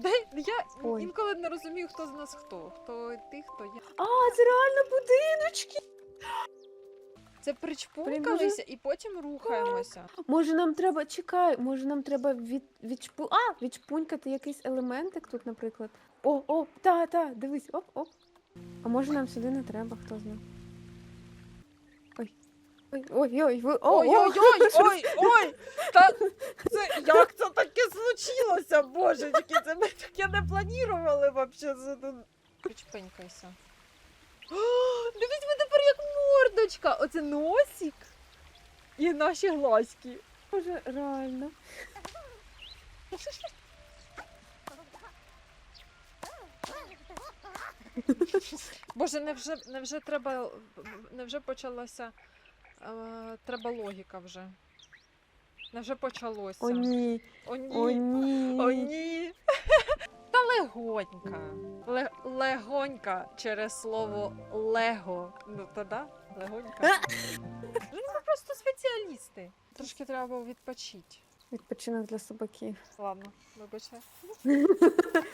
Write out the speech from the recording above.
Де я Ой. інколи не розумію, хто з нас хто. Хто ти, хто я. А, це реально будиночки. Це причпунькалися і потім рухаємося. Може нам треба, чекай, може нам треба від, відшпу... а, відшпунькати якийсь елементик тут, наприклад. О, о, та, та, дивись, оп, оп. А може нам сюди не треба, хто знає. Ой. Ой, ой, ой, ви. О, Ой, о, ой, ой, ой, ой! Та це як це таке случилося? Боже, тільки це ми таке не планували. Причпенькайся. О, Дивись, ми тепер як мордочка. Оце носик і наші глазки. Боже, реально. Боже, невже, невже треба. Невже почалася. Е, треба логіка вже. Невже почалося? О, ні, О, ні. о, ні. О, ні. Та легонька. Ле- легонька через слово лего. Ну, то да? Легонька. Ми просто спеціалісти. Трошки треба було відпочити. Відпочинок для собаків. Ладно, вибачте.